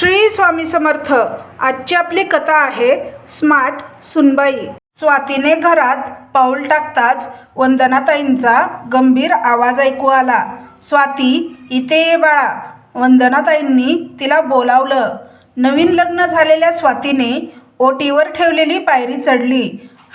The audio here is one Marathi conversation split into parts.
श्री स्वामी समर्थ. आजची आपली कथा आहे स्मार्ट सुनबाई. स्वातीने घरात पाऊल टाकताच वंदनाताईंचा गंभीर आवाज ऐकू आला. स्वाती इथे ये बाळा. वंदनाताईंनी तिला बोलावलं. नवीन लग्न झालेल्या स्वातीने ओटीवर ठेवलेली पायरी चढली.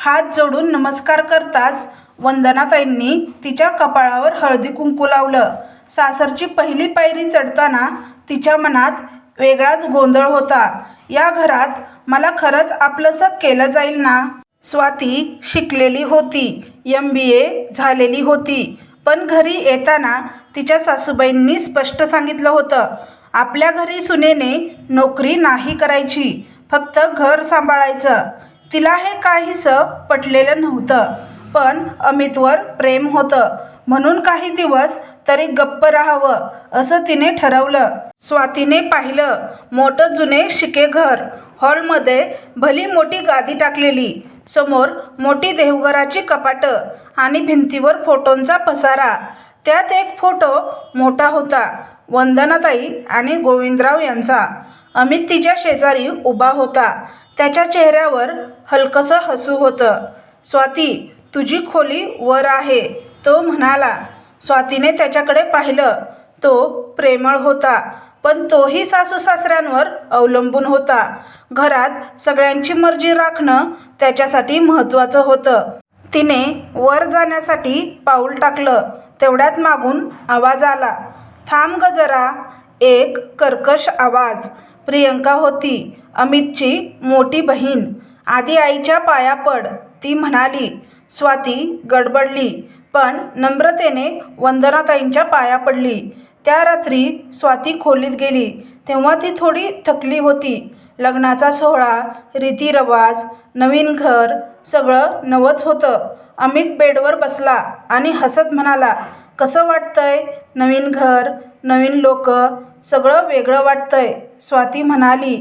हात जोडून नमस्कार करताच वंदनाताईंनी तिच्या कपाळावर हळदी कुंकू लावलं. सासरची पहिली पायरी चढताना तिच्या मनात वेगळाच गोंधळ होता. या घरात मला खरंच आपलंसं केलं जाईल ना? स्वाती शिकलेली होती. एम बी ए झालेली होती. पण घरी येताना तिच्या सासूबाईंनी स्पष्ट सांगितलं होतं आपल्या घरी सुनेने नोकरी नाही करायची फक्त घर सांभाळायचं. तिला हे काहीसं पटलेलं नव्हतं पण अमितवर प्रेम होतं. म्हणून काही दिवस तरी गप्प राहावं असं तिने ठरवलं. स्वातीने पाहिलं मोठं जुने शिके घर हॉलमध्ये भली मोठी गादी टाकलेली समोर मोठी देवघराची कपाटं आणि भिंतीवर फोटोंचा पसारा. त्यात एक फोटो मोठा होता वंदनाताई आणि गोविंदराव यांचा. अमित तिच्या शेजारी उभा होता. त्याच्या चेहऱ्यावर हलकसं हसू होतं. स्वाती तुझी खोली वर आहे तो म्हणाला. स्वातीने त्याच्याकडे पाहिलं तो प्रेमळ होता. पण तोही सासू सासऱ्यांवर अवलंबून होता. घरात सगळ्यांची मर्जी राखणं त्याच्यासाठी महत्त्वाचं होतं. तिने वर जाण्यासाठी पाऊल टाकलं. तेवढ्यात मागून आवाज आला. थांब ग जरा. एक कर्कश आवाज. प्रियंका होती. अमितची मोठी बहीण. आधी आईच्या पाया पड ती म्हणाली. स्वाती गडबडली पण नम्रतेने वंदनाताईंच्या पाया पडली. त्या रात्री स्वाती खोलीत गेली. तेव्हा ती थोडी थकली होती. लग्नाचा सोहळा रीतिरवाज नवीन घर सगळं नवंच होतं. अमित बेडवर बसला आणि हसत म्हणाला कसं वाटतंय? नवीन घर नवीन लोक सगळं वेगळं वाटतंय स्वाती म्हणाली.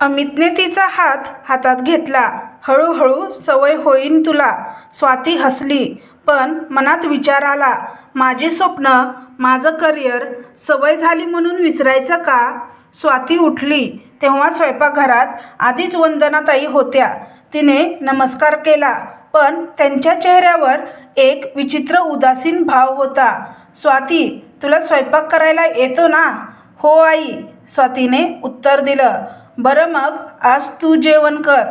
अमितने तिचा हात हातात घेतला. हळूहळू सवय होईन तुला स्वाती हसली. पण मनात विचार आला माझी स्वप्न माझं करिअर सवय झाली म्हणून विसरायचं का? स्वाती उठली तेव्हा स्वयंपाकघरात आधीच वंदनाताई होत्या. तिने नमस्कार केला पण त्यांच्या चेहऱ्यावर एक विचित्र उदासीन भाव होता. स्वाती तुला स्वयंपाक करायला येतो ना? हो आई स्वातीने उत्तर दिलं. बरं मग आज तू जेवण कर.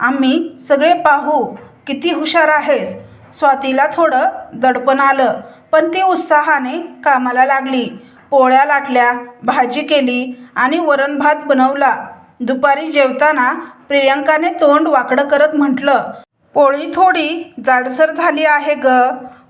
आम्ही सगळे पाहू किती हुशार आहेस. स्वातीला थोडं दडपण आलं. पण ती उत्साहाने कामाला लागली. पोळ्या लाटल्या भाजी केली आणि वरण भात बनवला. दुपारी जेवताना प्रियंकाने तोंड वाकडं करत म्हटलं पोळी थोडी जाडसर झाली आहे ग.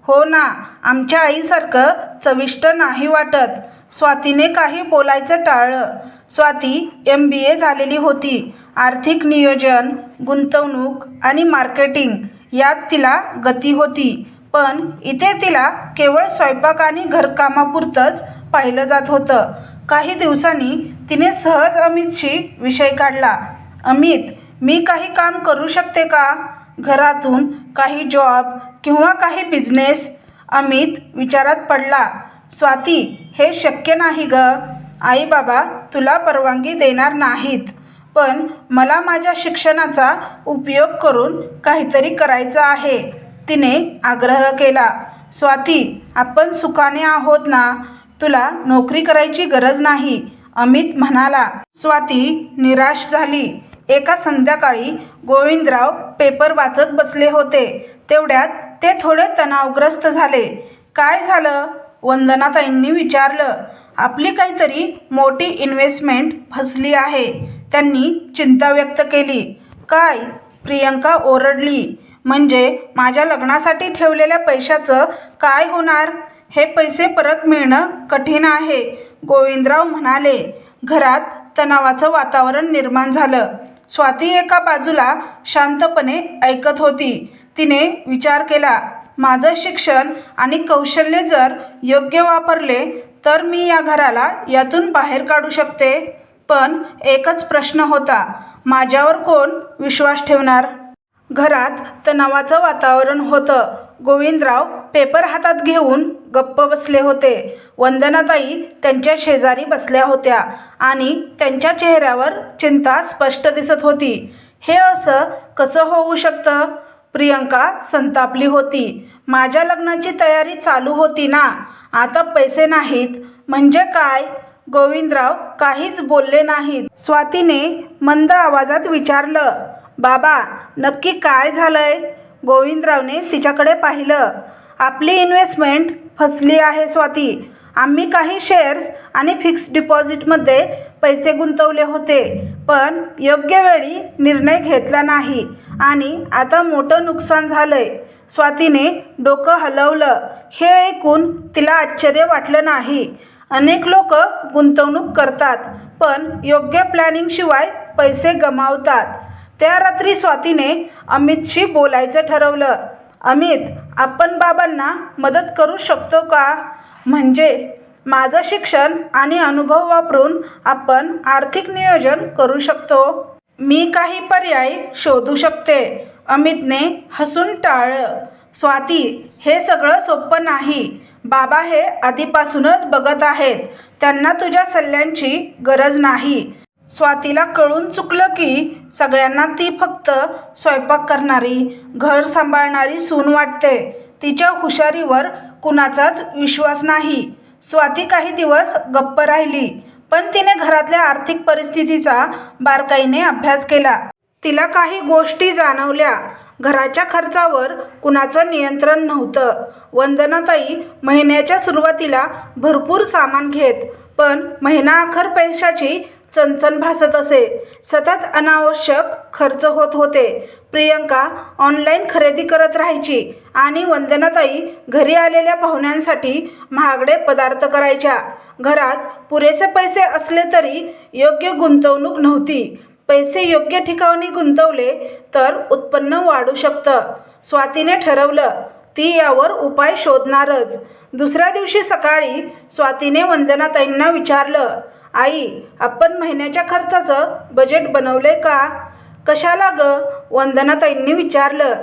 हो ना आमच्या आईसारखं चविष्ट नाही वाटत. स्वातीने काही बोलायचं टाळलं. स्वाती एम बी ए झालेली होती. आर्थिक नियोजन गुंतवणूक आणि मार्केटिंग यात तिला गती होती. पण इथे तिला केवळ स्वयंपाक आणि घरकामापुरतंच पाहिलं जात होतं. काही दिवसांनी तिने सहज अमितशी विषय काढला. अमित मी काही काम करू शकते का? घरातून काही जॉब किंवा काही बिझनेस? अमित विचारात पडला. स्वाती हे शक्य नाही ग. आई बाबा तुला परवानगी देणार नाहीत. पण मला माझ्या शिक्षणाचा उपयोग करून काहीतरी करायचं आहे. तिने आग्रह केला स्वाती आपण सुखाने आहोत ना? तुला नोकरी करायची गरज नाही. अमित म्हणाला स्वाती निराश झाली. एका संध्याकाळी गोविंदराव पेपर वाचत बसले होते. तेवढ्यात ते थोडे तणावग्रस्त झाले. काय झालं? वंदनाताईंनी विचारलं. आपली काहीतरी मोठी इन्व्हेस्टमेंट फसली आहे. त्यांनी चिंता व्यक्त केली. काय? प्रियंका ओरडली. म्हणजे माझ्या लग्नासाठी ठेवलेल्या पैशाचं काय होणार? हे पैसे परत मिळणं कठीण आहे. गोविंदराव म्हणाले घरात तणावाचं वातावरण निर्माण झालं. स्वाती एका बाजूला शांतपणे ऐकत होती. तिने विचार केला माझं शिक्षण आणि कौशल्य जर योग्य वापरले तर मी या घराला यातून बाहेर काढू शकते पण एकच प्रश्न होता माझ्यावर कोण विश्वास ठेवणार? घरात तणावाचं वातावरण होतं. गोविंदराव पेपर हातात घेऊन गप्प बसले होते. वंदनाताई त्यांच्या शेजारी बसल्या होत्या आणि त्यांच्या चेहऱ्यावर चिंता स्पष्ट दिसत होती. हे असं कसं होऊ शकतं? प्रियंका संतापली होती. माझ्या लग्नाची तयारी चालू होती ना? आता पैसे नाहीत. म्हणजे काय? गोविंदराव काहीच बोलले नाहीत. स्वातीने मंद आवाजात विचारलं बाबा नक्की काय झालंय? गोविंदरावने तिच्याकडे पाहिलं. आपली इन्व्हेस्टमेंट फसली आहे स्वाती. आम्ही काही शेअर्स आणि फिक्स डिपॉझिटमध्ये पैसे गुंतवले होते पण योग्य वेळी निर्णय घेतला नाही आणि आता मोठं नुकसान झालंय. स्वातीने डोकं हलवलं. हे ऐकून तिला आश्चर्य वाटलं नाही. अनेक लोक गुंतवणूक करतात पण योग्य प्लॅनिंगशिवाय पैसे गमावतात. त्या रात्री स्वातीने अमितशी बोलायचं ठरवलं अमित आपण बाबांना मदत करू शकतो का? म्हणजे माझं शिक्षण आणि अनुभव वापरून आपण आर्थिक नियोजन करू शकतो. मी काही पर्याय शोधू शकते. अमितने हसून टाळलं स्वाती हे सगळं सोपं नाही. बाबा हे आधीपासूनच बघत आहेत. त्यांना तुझ्या सल्ल्यांची गरज नाही. स्वातीला कळून चुकलं की सगळ्यांना ती फक्त स्वयंपाक करणारी घर सांभाळणारी सून वाटते. तिच्या हुशारीवर कुणाचाच विश्वास नाही. स्वाती काही दिवस गप्प राहिली पण तिने घरातल्या आर्थिक परिस्थितीचा बारकाईने अभ्यास केला. तिला काही गोष्टी जाणवल्या. घराच्या खर्चावर कुणाचं नियंत्रण नव्हतं. वंदनाताई महिन्याच्या सुरुवातीला भरपूर सामान घेत पण महिना अखेर पैशाची चणचण भासत असे. सतत अनावश्यक खर्च होत होते. प्रियंका ऑनलाईन खरेदी करत राहायची आणि वंदनाताई घरी आलेल्या पाहुण्यांसाठी महागडे पदार्थ करायच्या. घरात पुरेसे पैसे असले तरी योग्य गुंतवणूक नव्हती. पैसे योग्य ठिकाणी गुंतवले तर उत्पन्न वाढू शकतं. स्वातीने ठरवलं ती यावर उपाय शोधणारच. दुसऱ्या दिवशी सकाळी स्वातीने वंदनाताईंना विचारलं आई आपण महिन्याच्या खर्चाचं बजेट बनवले का? कशाला ग? वंदनाताईंनी विचारलं.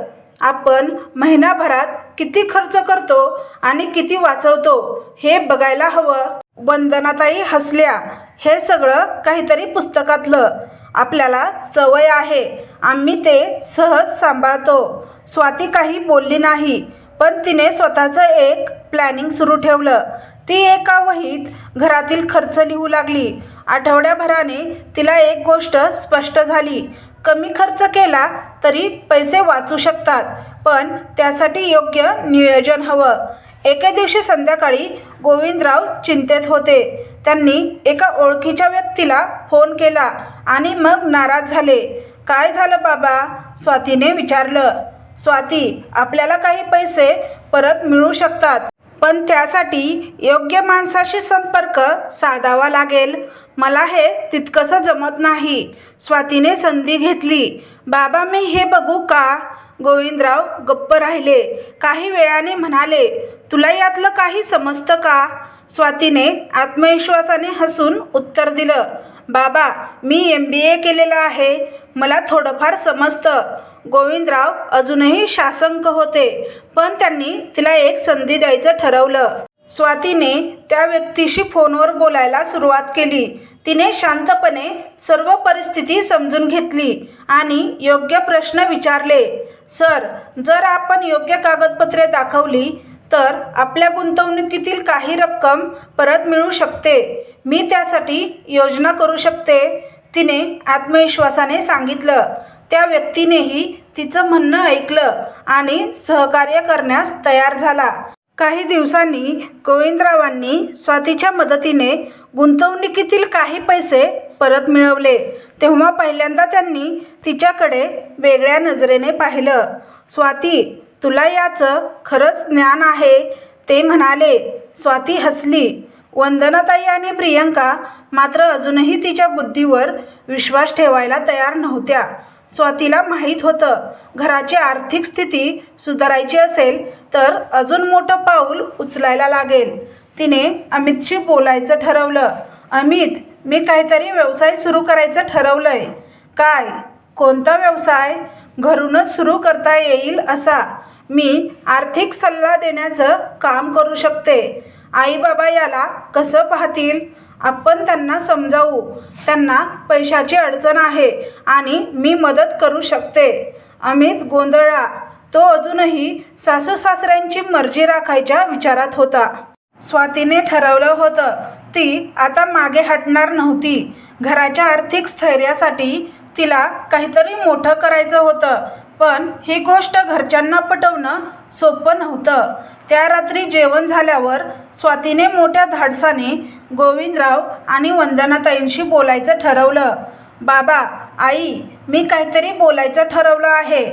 आपण महिनाभरात किती खर्च करतो आणि किती वाचवतो हे बघायला हवं. वंदनाताई हसल्या. हे सगळं काहीतरी पुस्तकातलं. आपल्याला सवय आहे. आम्ही ते सहज सांभाळतो. स्वाती काही बोलली नाही. पण तिने स्वतःचं एक प्लॅनिंग सुरू ठेवलं. ती एका वहीत घरातील खर्च लिहू लागली. आठवड्याभराने तिला एक गोष्ट स्पष्ट झाली. कमी खर्च केला तरी पैसे वाचू शकतात पण त्यासाठी योग्य नियोजन हवं. एके दिवशी संध्याकाळी गोविंदराव चिंतेत होते. त्यांनी एका ओळखीच्या व्यक्तीला फोन केला आणि मग नाराज झाले. काय झालं बाबा? स्वातीने विचारलं. स्वाती आपल्याला काही पैसे परत मिळू शकतात पण त्यासाठी योग्य माणसाशी संपर्क साधावा लागेल. मला हे तितकंसं जमत नाही. स्वातीने संधी घेतली. बाबा मी हे बघू का? गोविंदराव गप्प राहिले. काही वेळाने म्हणाले तुला यातलं काही समजतं का? स्वातीने आत्मविश्वासाने हसून उत्तर दिलं बाबा मी एम बी ए केलेलं आहे. मला थोडंफार समजतं. गोविंदराव अजूनही शासंक होते पण त्यांनी तिला एक संधी द्यायचं ठरवलं. स्वातीने त्या व्यक्तीशी फोनवर बोलायला सुरुवात केली. तिने शांतपणे सर्व परिस्थिती समजून घेतली आणि योग्य प्रश्न विचारले सर जर आपण योग्य कागदपत्रे दाखवली तर आपल्या गुंतवणुकीतील काही रक्कम परत मिळू शकते. मी त्यासाठी योजना करू शकते तिने आत्मविश्वासाने सांगितलं. त्या व्यक्तीनेही तिचं म्हणणं ऐकलं आणि सहकार्य करण्यास तयार झाला. काही दिवसांनी गोविंदरावांनी स्वातीच्या मदतीने गुंतवणुकीतील काही पैसे परत मिळवले. तेव्हा पहिल्यांदा त्यांनी तिच्याकडे वेगळ्या नजरेने पाहिलं. स्वाती तुला याचं खरंच ज्ञान आहे ते म्हणाले. स्वाती हसली. वंदनाताई आणि प्रियंका मात्र अजूनही तिच्या बुद्धीवर विश्वास ठेवायला तयार नव्हत्या. स्वातीला माहीत होतं. घराची आर्थिक स्थिती सुधारायची असेल तर अजून मोठं पाऊल उचलायला लागेल. तिने अमितशी बोलायचं ठरवलं. अमित मी काहीतरी व्यवसाय सुरू करायचं ठरवलं आहे काय? कोणता व्यवसाय? घरूनच सुरू करता येईल असा. मी आर्थिक सल्ला देण्याचं काम करू शकते. आई बाबा याला कसं पाहतील? आपण त्यांना समजावू. त्यांना पैशाची अडचण आहे आणि मी मदत करू शकते. अमित गोंधळा तो अजूनही सासू सासऱ्यांची मर्जी राखायच्या विचारात होता. स्वातीने ठरवलं होतं. ती आता मागे हटणार नव्हती. घराच्या आर्थिक स्थैर्यासाठी तिला काहीतरी मोठं करायचं होतं. पण ही गोष्ट घरच्यांना पटवणं सोपं नव्हतं. त्या रात्री जेवण झाल्यावर स्वातीने मोठ्या धाडसाने गोविंदराव आणि वंदनाताईंशी बोलायचं ठरवलं. बाबा आई मी काहीतरी बोलायचं ठरवलं आहे.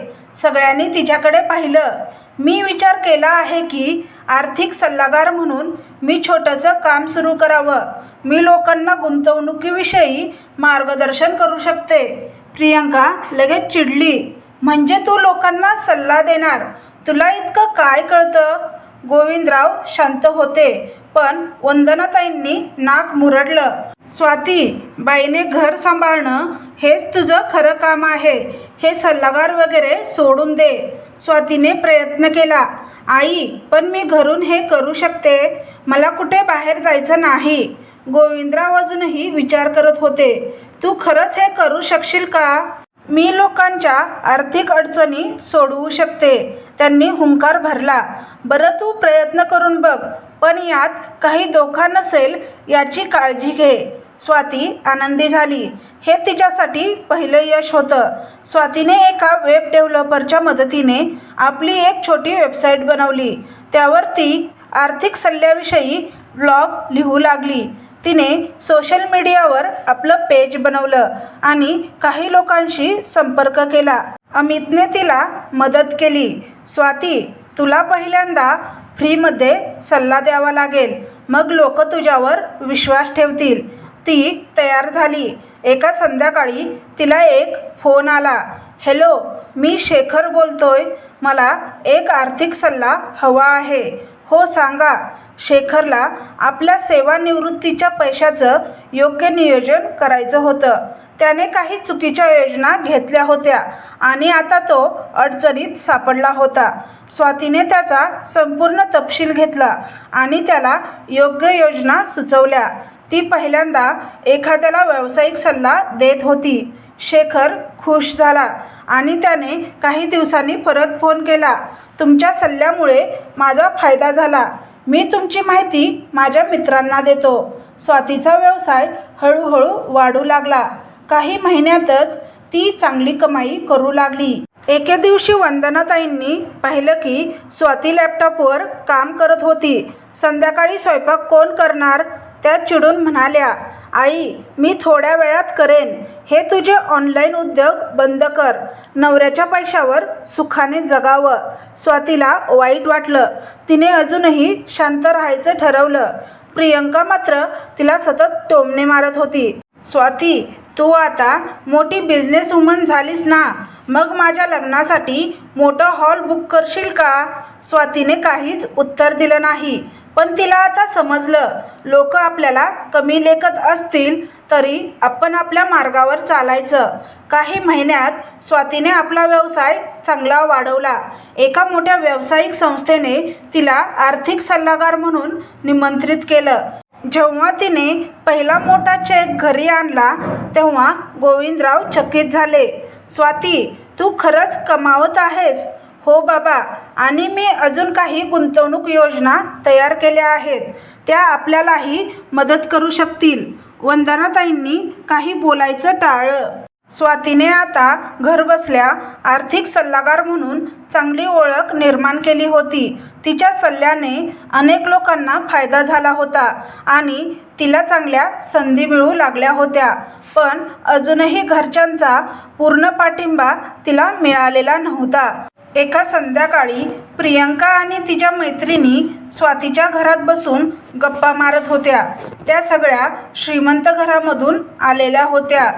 सगळ्यांनी तिच्याकडे पाहिलं. मी विचार केला आहे की आर्थिक सल्लागार म्हणून मी छोटंसं काम सुरू करावं. मी लोकांना गुंतवणुकीविषयी मार्गदर्शन करू शकते. प्रियंका लगेच चिडली. म्हणजे तू लोकांना सल्ला देणार? तुला इतकं काय कळतं? गोविंदराव शांत होते. पण वंदनाताईंनी नाक मुरडलं. स्वाती बाईने घर सांभाळणं हेच तुझं खरं काम आहे. हे सल्लागार वगैरे सोडून दे. स्वातीने प्रयत्न केला. आई पण मी घरून हे करू शकते. मला कुठे बाहेर जायचं नाही. गोविंदराव अजूनही विचार करत होते. तू खरंच हे करू शकशील का? मी लोकांच्या आर्थिक अडचणी सोडवू शकते. त्यांनी हुंकार भरला. बरं तू प्रयत्न करून बघ. पण यात काही धोका नसेल याची काळजी घे. स्वाती आनंदी झाली. हे तिच्यासाठी पहिलं यश होतं. स्वातीने एका वेब डेव्हलपरच्या मदतीने आपली एक छोटी वेबसाईट बनवली. त्यावर ती आर्थिक सल्ल्याविषयी ब्लॉग लिहू लागली. तिने सोशल मीडियावर आपलं पेज बनवलं आणि काही लोकांशी संपर्क केला. अमितने तिला मदत केली. स्वाती तुला पहिल्यांदा फ्रीमध्ये सल्ला द्यावा लागेल. मग लोक तुझ्यावर विश्वास ठेवतील. ती तयार झाली. एका संध्याकाळी तिला एक फोन आला. हॅलो मी शेखर बोलतोय. मला एक आर्थिक सल्ला हवा आहे. हो सांगा. शेखरला आपल्या सेवानिवृत्तीच्या पैशाचं योग्य नियोजन करायचं होतं. त्याने काही चुकीच्या योजना घेतल्या होत्या आणि आता तो अडचणीत सापडला होता. स्वातीने त्याचा संपूर्ण तपशील घेतला आणि त्याला योग्य योजना सुचवल्या. ती पहिल्यांदा एखाद्याला व्यावसायिक सल्ला देत होती. शेखर खुश झाला आणि त्याने काही दिवसांनी परत फोन केला. तुमच्या सल्ल्यामुळे माझा फायदा झाला. मी तुमची माहिती माझ्या मित्रांना देतो. स्वातीचा व्यवसाय हळूहळू वाढू लागला. काही महिन्यातच ती चांगली कमाई करू लागली. एके दिवशी वंदनाताईंनी पाहिलं की स्वाती लॅपटॉपवर काम करत होती. संध्याकाळी स्वयंपाक कोण करणार? त्या चिडून म्हणाल्या आई मी थोड्या वेळात करेन. हे तुझे ऑनलाईन उद्योग बंद कर. नवऱ्याच्या पैशावर सुखाने जगावं. स्वातीला वाईट वाटलं. तिने अजूनही शांत राहायचं ठरवलं. प्रियंका मात्र तिला सतत टोमणे मारत होती. स्वाती तू आता मोठी बिझनेस वुमन झालीस ना? मग माझ्या लग्नासाठी मोठा हॉल बुक करशील का? स्वातीने काहीच उत्तर दिलं नाही. पण तिला आता समजलं. लोक आपल्याला कमी लेखत असतील तरी आपण आपल्या मार्गावर चालायचं. काही महिन्यात स्वातीने आपला व्यवसाय चांगला वाढवला. एका मोठ्या व्यावसायिक संस्थेने तिला आर्थिक सल्लागार म्हणून निमंत्रित केलं. जेव्हा तिने पहिला मोठा चेक घरी आणला तेव्हा गोविंदराव चकित झाले. स्वाती तू खरंच कमावत आहेस? हो बाबा आणि मी अजून काही गुंतवणूक योजना तयार केल्या आहेत. त्या आपल्यालाही मदत करू शकतील. वंदनाताईंनी काही बोलायचं टाळलं. स्वातीने आता घरबसल्या आर्थिक सल्लागार म्हणून चांगली ओळख निर्माण केली होती. तिच्या सल्ल्याने अनेक लोकांना फायदा झाला होता आणि तिला चांगल्या संधी मिळू लागल्या होत्या. पण अजूनही घरच्यांचा पूर्ण पाठिंबा तिला मिळालेला नव्हता. एका संध्याकाळी प्रियंका आणि तिच्या मैत्रिणी स्वातीच्या घरात बसून गप्पा मारत होत्या. त्या सगळ्या श्रीमंत घरामधून आलेल्या होत्या.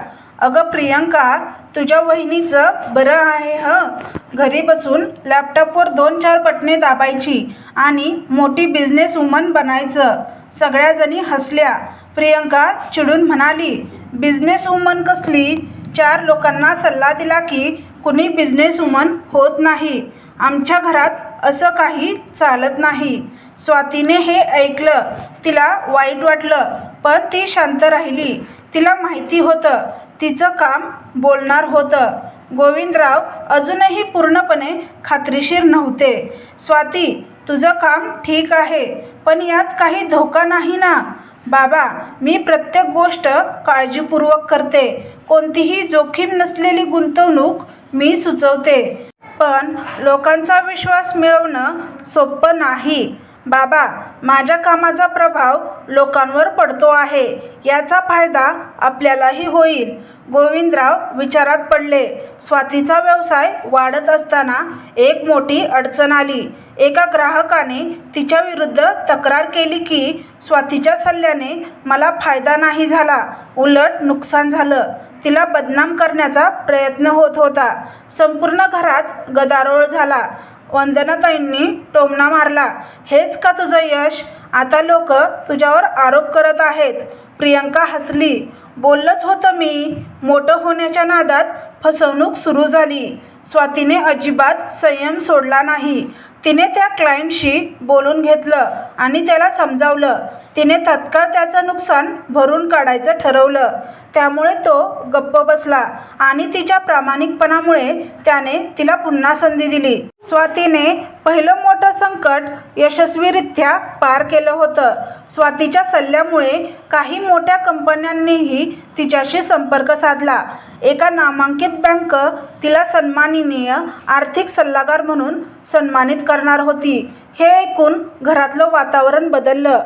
अगं प्रियंका तुझ्या वहिनीचं बरं आहे हं? घरी बसून लॅपटॉपवर दोन चार बटणे दाबायची आणि मोठी बिझनेस वुमन बनायचं. सगळ्याजणी हसल्या. प्रियंका चिडून म्हणाली बिझनेस वुमन कसली? चार लोकांना सल्ला दिला की कुणी बिझनेस वुमन होत नाही. आमच्या घरात असं काही चालत नाही. स्वातीने हे ऐकलं. तिला वाईट वाटलं पण ती शांत राहिली. तिला माहिती होतं तिचं काम बोलणार होतं. गोविंदराव अजूनही पूर्णपणे खात्रीशीर नव्हते. स्वाती तुझं काम ठीक आहे पण यात काही धोका नाही ना? बाबा मी प्रत्येक गोष्ट काळजीपूर्वक करते. कोणतीही जोखीम नसलेली गुंतवणूक मी सुचवते. पण लोकांचा विश्वास मिळवणं सोपं नाही. बाबा माझ्या कामाचा प्रभाव लोकांवर पडतो आहे. याचा फायदा आपल्यालाही होईल. गोविंदराव विचारात पडले. स्वातीचा व्यवसाय वाढत असताना एक मोठी अडचण आली. एका ग्राहकाने तिच्या विरुद्ध तक्रार केली की स्वातीच्या सल्ल्याने मला फायदा नाही झाला. उलट नुकसान झालं. तिला बदनाम करण्याचा प्रयत्न होत होता. संपूर्ण घरात गदारोळ झाला. वंदनाताईंनी टोमणा मारला. हेच का तुझं यश? आता लोक तुझ्यावर आरोप करत आहेत. प्रियंका हसली. बोललंच होतं मी मोठं होण्याच्या नादात फसवणूक सुरू झाली. स्वातीने अजिबात संयम सोडला नाही. तिने त्या क्लायंटशी बोलून घेतलं आणि त्याला समजावलं. तिने तत्काळ त्याचं नुकसान भरून काढायचं ठरवलं. त्यामुळे तो गप्प बसला आणि तिच्या प्रामाणिकपणामुळे त्याने तिला पुन्हा संधी दिली. स्वातीने पहिलं मोठं संकट यशस्वीरित्या पार केलं होतं. स्वातीच्या सल्ल्यामुळे काही मोठ्या कंपन्यांनीही तिच्याशी संपर्क साधला. एका नामांकित बँक तिला सन्माननीय आर्थिक सल्लागार म्हणून सन्मानित करणार होती. हे ऐकून घरातलं वातावरण बदललं.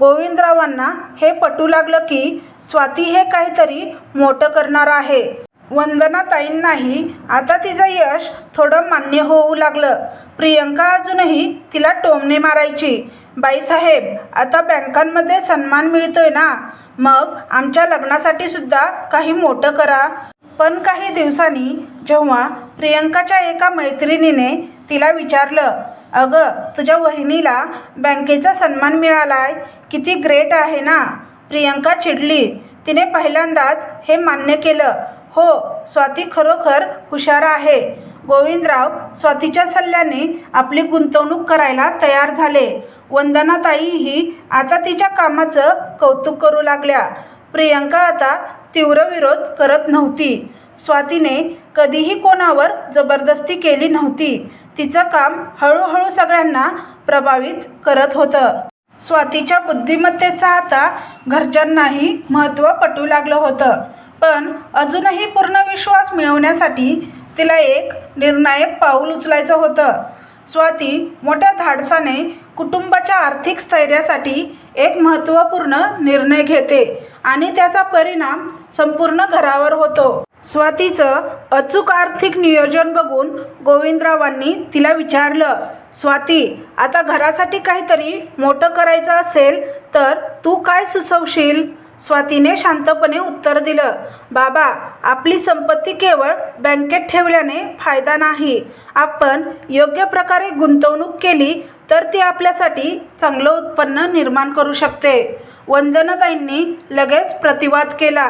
गोविंदरावांना हे पटू लागलं की स्वाती हे काहीतरी मोठं करणार आहे. वंदनाताईंनाही आता तिचं यश थोडं मान्य होऊ लागलं. प्रियंका अजूनही तिला टोमणे मारायची. बाईसाहेब आता बँकांमध्ये सन्मान मिळतोय ना? मग आमच्या लग्नासाठी सुद्धा काही मोठं करा. पण काही दिवसांनी जेव्हा प्रियंकाच्या एका मैत्रिणीने तिला विचारलं अगं तुझ्या वहिनीला बँकेचा सन्मान मिळालाय? किती ग्रेट आहे ना? प्रियंका चिडली. तिने पहिल्यांदाच हे मान्य केलं. हो स्वाती खरोखर हुशार आहे. गोविंदराव स्वातीच्या सल्ल्याने आपली गुंतवणूक करायला तयार झाले. वंदनाताईही आता तिच्या कामाचं कौतुक करू लागल्या. प्रियंका आता तीव्र विरोध करत नव्हती. स्वातीने कधीही कोणावर जबरदस्ती केली नव्हती. तिचं काम हळूहळू सगळ्यांना प्रभावित करत होतं. स्वातीच्या बुद्धिमत्तेचा आता घरच्यांनाही महत्त्व पटू लागलं होतं. पण अजूनही पूर्ण विश्वास मिळवण्यासाठी तिला एक निर्णायक पाऊल उचलायचं होतं. स्वाती मोठ्या धाडसाने कुटुंबाच्या आर्थिक स्थैर्यासाठी एक महत्त्वपूर्ण निर्णय घेते आणि त्याचा परिणाम संपूर्ण घरावर होतो. स्वातीचं अचूक आर्थिक नियोजन बघून गोविंदरावांनी तिला विचारलं स्वाती आता घरासाठी काहीतरी मोठं करायचं असेल तर तू काय सुचवशील? स्वातीने शांतपणे उत्तर दिलं बाबा आपली संपत्ती केवळ बँकेत ठेवल्याने फायदा नाही. आपण योग्य प्रकारे गुंतवणूक केली तर ती आपल्यासाठी चांगलं उत्पन्न निर्माण करू शकते. वंदनाताईंनी लगेच प्रतिवाद केला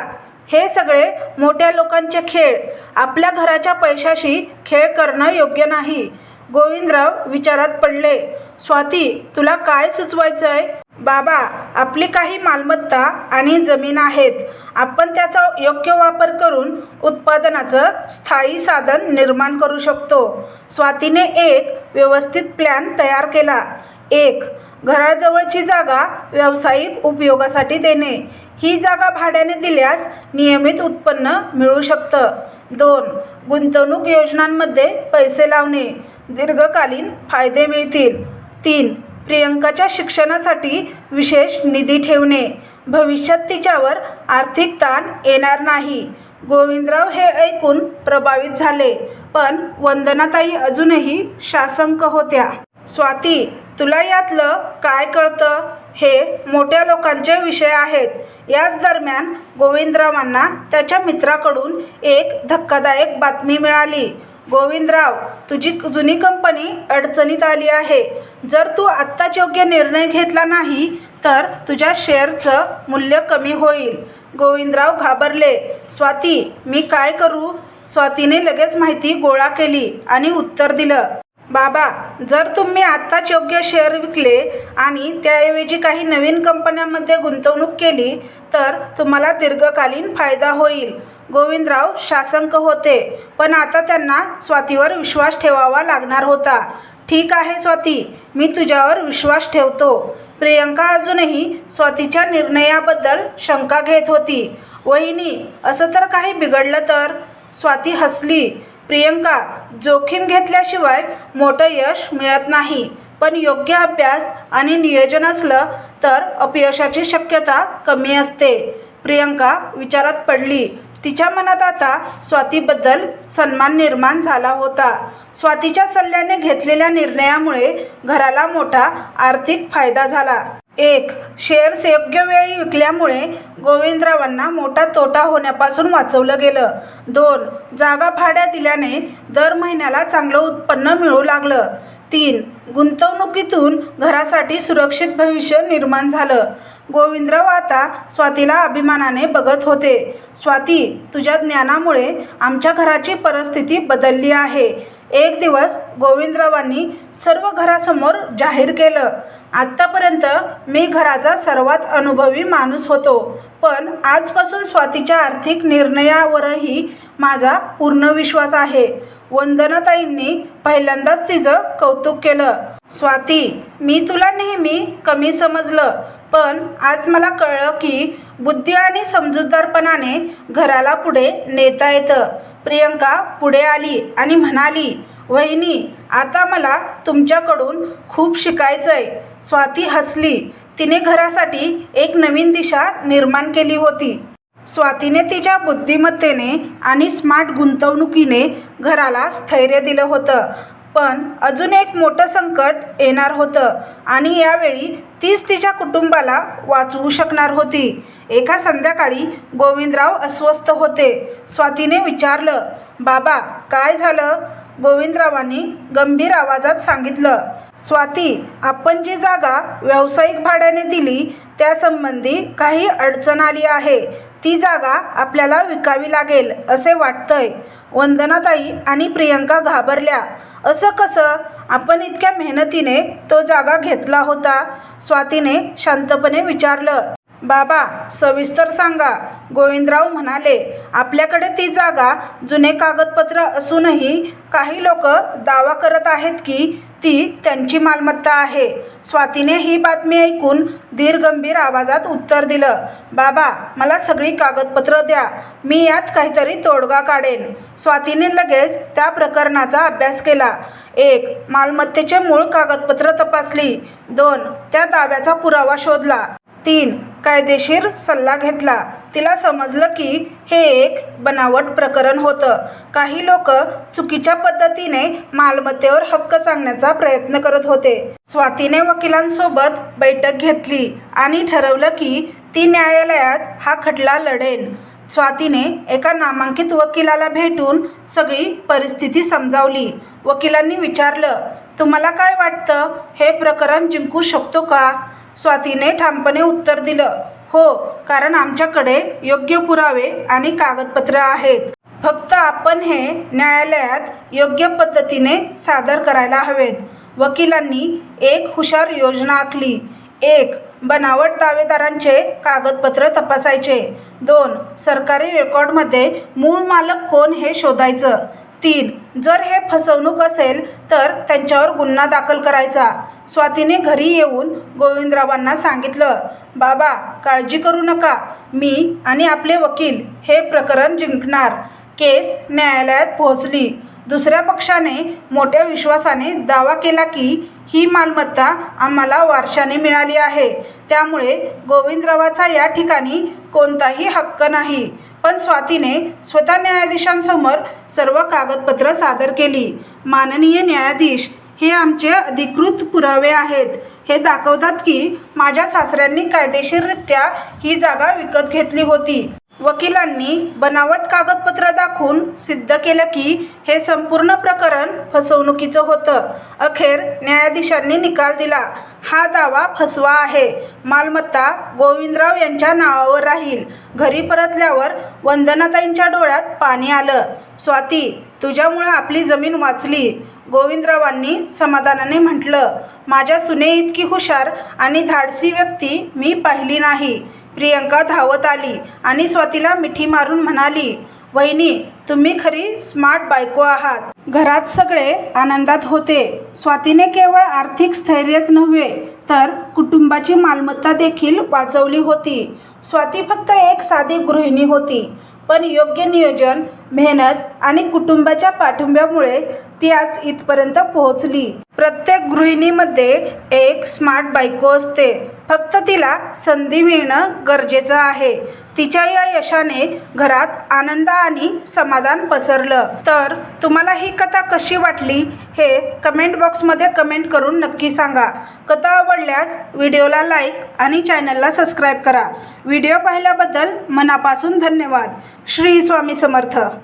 हे सगळे मोठ्या लोकांचे खेळ. आपल्या घराच्या पैशाशी खेळ करणं योग्य नाही. गोविंदराव विचारात पडले स्वाती तुला काय सुचवायचं आहे बाबा आपली काही मालमत्ता आणि जमीन आहेत. आपण त्याचा योग्य वापर करून उत्पादनाचं स्थायी साधन निर्माण करू शकतो. स्वातीने एक व्यवस्थित प्लॅन तयार केला. एक घराजवळची जागा व्यावसायिक उपयोगासाठी देणे. ही जागा भाड्याने दिल्यास नियमित उत्पन्न मिळू शकतं. दोन गुंतवणूक योजनांमध्ये पैसे लावणे. दीर्घकालीन फायदे मिळतील. तीन प्रियंकाच्या शिक्षणासाठी विशेष निधी ठेवणे. भविष्यात तिच्यावर आर्थिक ताण येणार नाही. गोविंदराव हे ऐकून प्रभावित झाले पण वंदनाताई अजूनही शासंक होत्या. स्वाती तुला यातलं काय कळतं? हे मोठ्या लोकांचे विषय आहेत. याच दरम्यान गोविंदरावांना त्याच्या मित्राकडून एक धक्कादायक बातमी मिळाली. गोविंदराव तुझी जुनी कंपनी अडचणीत आली आहे. जर तू आत्ताच योग्य निर्णय घेतला नाही तर तुझ्या शेअरचं मूल्य कमी होईल. गोविंदराव घाबरले. स्वाती मी काय करू? स्वातीने लगेच माहिती गोळा केली आणि उत्तर दिलं. बाबा जर तुम्ही आत्ताच योग्य शेअर विकले आणि त्याऐवजी काही नवीन कंपन्यांमध्ये गुंतवणूक केली तर तुम्हाला दीर्घकालीन फायदा होईल. गोविंदराव शासंक होते. पण आता त्यांना स्वातीवर विश्वास ठेवावा लागणार होता. ठीक आहे स्वाती मी तुझ्यावर विश्वास ठेवतो. प्रियंका अजूनही स्वातीच्या निर्णयाबद्दल शंका घेत होती. वहिनी असं तर काही बिघडलं तर? स्वाती हसली. प्रियंका जोखीम घेतल्याशिवाय मोठं यश मिळत नाही. पण योग्य अभ्यास आणि नियोजन असलं तर अपयशाची शक्यता कमी असते. प्रियंका विचारात पडली. तिच्या मनात आता स्वातीबद्दल सन्मान निर्माण झाला होता. स्वातीच्या सल्ल्याने घेतलेल्या निर्णयामुळे घराला मोठा आर्थिक फायदा झाला. एक शेअर्स योग्य वेळी विकल्यामुळे गोविंदरावांना मोठा तोटा होण्यापासून वाचवलं गेलं. दोन जागा भाड्या दिल्याने दर महिन्याला चांगलं उत्पन्न मिळू लागलं. तीन गुंतवणुकीतून घरासाठी सुरक्षित भविष्य निर्माण झालं. गोविंदराव आता स्वातीला अभिमानाने बघत होते. स्वाती तुझ्या ज्ञानामुळे आमच्या घराची परिस्थिती बदलली आहे. एक दिवस गोविंदरावांनी सर्व घरासमोर जाहीर केलं. आत्तापर्यंत मी घराचा सर्वात अनुभवी माणूस होतो. पण आजपासून स्वातीच्या आर्थिक निर्णयावरही माझा पूर्ण विश्वास आहे. वंदनाताईंनी पहिल्यांदाच तिचं कौतुक केलं. स्वाती मी तुला नेहमी कमी समजलं. पण आज मला कळलं की बुद्धी आणि समजूतदारपणाने घराला पुढे नेता येतं. प्रियंका पुढे आली आणि म्हणाली वहिनी आता मला तुमच्याकडून खूप शिकायचं आहे स्वाती हसली. तिने घरासाठी एक नवीन दिशा निर्माण केली होती. स्वातीने तिच्या बुद्धिमत्तेने आणि स्मार्ट गुंतवणुकीने घराला स्थैर्य दिलं होतं. पण अजून एक मोठं संकट येणार होतं आणि यावेळी तीच तिच्या कुटुंबाला वाचवू शकणार होती. एका संध्याकाळी गोविंदराव अस्वस्थ होते. स्वातीने विचारलं बाबा काय झालं? गोविंदरावांनी गंभीर आवाजात सांगितलं स्वाती आपण जी जागा व्यावसायिक भाड्याने दिली त्यासंबंधी काही अडचण आली आहे. ती जागा आपल्याला विकावी लागेल असे वाटतंय. वंदनाताई आणि प्रियंका घाबरल्या. असं कसं? आपण इतक्या मेहनतीने तो जागा घेतला होता. स्वातीने शांतपणे विचारलं. बाबा सविस्तर सांगा. गोविंदराव म्हणाले आपल्याकडे ती जागा जुने कागदपत्र असूनही काही लोक दावा करत आहेत की ती त्यांची मालमत्ता आहे. स्वातीने ही बातमी ऐकून धीरगंभीर आवाजात उत्तर दिलं बाबा मला सगळी कागदपत्र द्या. मी यात काहीतरी तोडगा काढेन. स्वातीने लगेच त्या प्रकरणाचा अभ्यास केला. एक मालमत्तेचे मूळ कागदपत्र तपासली. दोन त्या दाव्याचा पुरावा शोधला. तीन कायदेशीर सल्ला घेतला. तिला समजलं की हे एक बनावट प्रकरण होतं. काही लोक चुकीच्या पद्धतीने मालमत्तेवर हक्क सांगण्याचा प्रयत्न करत होते. स्वातीने वकिलांसोबत बैठक घेतली आणि ठरवलं की ती न्यायालयात हा खटला लढेल स्वातीने एका नामांकित वकिलाला भेटून सगळी परिस्थिती समजावली. वकिलांनी विचारलं तुम्हाला काय वाटतं? हे प्रकरण जिंकू शकतो का? स्वातीने ठामपणे उत्तर दिलं. हो कारण आमच्याकडे योग्य पुरावे आणि कागदपत्र आहेत. फक्त आपण हे न्यायालयात योग्य पद्धतीने सादर करायला हवेत. वकिलांनी एक हुशार योजना आखली. एक बनावट दावेदारांचे कागदपत्र तपासायचे. दोन सरकारी रेकॉर्डमध्ये मूळ मालक कोण हे शोधायचं. तीन. जर हे फसवणूक असेल तर त्यांच्यावर गुन्हा दाखल करायचा. स्वातीने घरी येऊन गोविंदरावांना सांगितलं बाबा काळजी करू नका. मी आणि आपले वकील हे प्रकरण जिंकणार. केस न्यायालयात पोहोचली. दुसऱ्या पक्षाने मोठ्या विश्वासाने दावा केला की ही मालमत्ता आम्हाला वारशाने मिळाली आहे. त्यामुळे गोविंदरावाचा या ठिकाणी कोणताही हक्क नाही. पण स्वातीने स्वतः न्यायाधीशांसमोर सर्व कागदपत्र सादर केली. माननीय न्यायाधीश हे आमचे अधिकृत पुरावे आहेत. हे दाखवतात की माझ्या सासऱ्यांनी कायदेशीररित्या ही जागा विकत घेतली होती. वकिलांनी बनावट कागदपत्र दाखवून सिद्ध केलं की हे संपूर्ण प्रकरण फसवणुकीचं होतं. अखेर न्यायाधीशांनी निकाल दिला. हा दावा फसवा आहे. मालमत्ता गोविंदराव यांच्या नावावर राहील. घरी परतल्यावर वंदनाताईंच्या डोळ्यात पाणी आलं. स्वाती तुझ्यामुळं आपली जमीन वाचली. गोविंदरावांनी समाधानाने म्हटलं माझ्या सुने इतकी हुशार आणि धाडसी व्यक्ती मी पाहिली नाही प्रियंका धावत आली आणि स्वातीला मिठी मारून म्हणाली वहिनी तुम्ही खरी स्मार्ट बायको आहात. घरात सगळे आनंदात होते. स्वातीने केवळ आर्थिक स्थैर्यच नव्हे तर कुटुंबाची मालमत्ता देखील वाचवली होती. स्वाती फक्त एक साधी गृहिणी होती पण योग्य नियोजन मेहनत आणि कुटुंबाच्या पाठिंब्यामुळे ती आज इथपर्यंत पोहोचली. प्रत्येक गृहिणीमध्ये एक स्मार्ट बायको असते. फक्त तिला संधी मिळणं गरजेचं आहे. तिच्या या यशाने घरात आनंद आणि समाधान पसरलं. तर तुम्हाला ही कथा कशी वाटली हे कमेंट बॉक्समध्ये कमेंट करून नक्की सांगा. कथा आवडल्यास व्हिडिओला लाईक आणि चॅनलला सबस्क्राईब करा. व्हिडिओ पाहिल्याबद्दल मनापासून धन्यवाद. श्री स्वामी समर्थ.